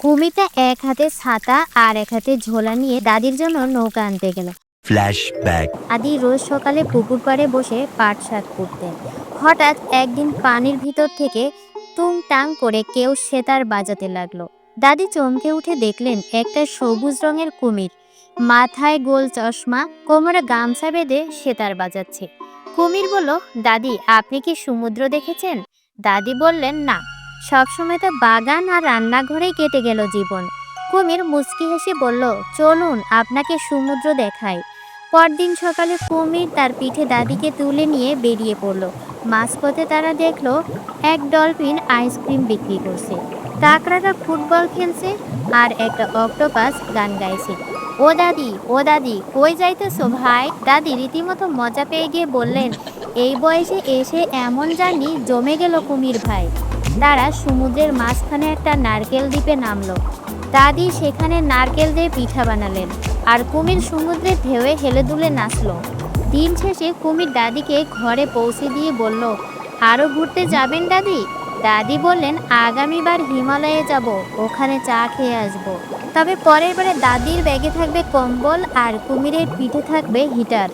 কুমিরটা এক হাতে ছাতা আর এক হাতে ঝোলা নিয়ে দাদির জন্য নৌকা আনতে গেল। Flashback. আদি রোজ সকালে পুকুর পাড়ে বসে পাট শাক করতেন। হঠাৎ একদিন পানির ভিতর থেকে তুং টাং করে কেউ সেতার বাজাতে লাগল। দাদি চমকে উঠে দেখলেন একটা সবুজ রঙের কুমির। মাথায় গোল চশমা কোমরে গামছা বেঁধে সেতার বাজাচ্ছে। কুমির বলল দাদি আপনি কি সমুদ্র দেখেছেন? দাদি বললেন না। সবসময় তো বাগান আর রান্নাঘরেই কেটে গেল জীবন। কুমির মুচকি হেসে বলল, চলুন, আপনাকে সমুদ্র দেখাই। পরদিন সকালে কুমির তার পিঠে দাদিকে তুলে নিয়ে বেরিয়ে পড়ল। মাঝপথে তারা দেখল, এক ডলফিন আইসক্রিম বিক্রি করছে। কাকড়াটা ফুটবল খেলছে আর একটা অক্টোপাস গান গাইছে। ও দাদি ও দাদি, কই যাইতেছো ভাই? দাদি রীতিমতো মজা পেয়ে গিয়ে বললেন, এই বয়সে এসে এমন জানি জমে গেল কুমির ভাই। তারা সমুদ্রের মাঝখানে একটা নারকেল দ্বীপে নামলো। দাদি সেখানে নারকেল দিয়ে পিঠা বানালেন আর কুমির সমুদ্রের ঢেউয়ে হেলে দুলে নাচলো। দিন শেষে কুমির দাদিকে ঘরে পৌঁছে দিয়ে বলল আরও ঘুরতে যাবেন দাদি? দাদি বললেন, আগামীবার হিমালয়ে যাব, ওখানে চা খেয়ে আসব। তবে পরের বারে দাদির ব্যাগে থাকবে কম্বল আর কুমিরের পিঠে থাকবে হিটার।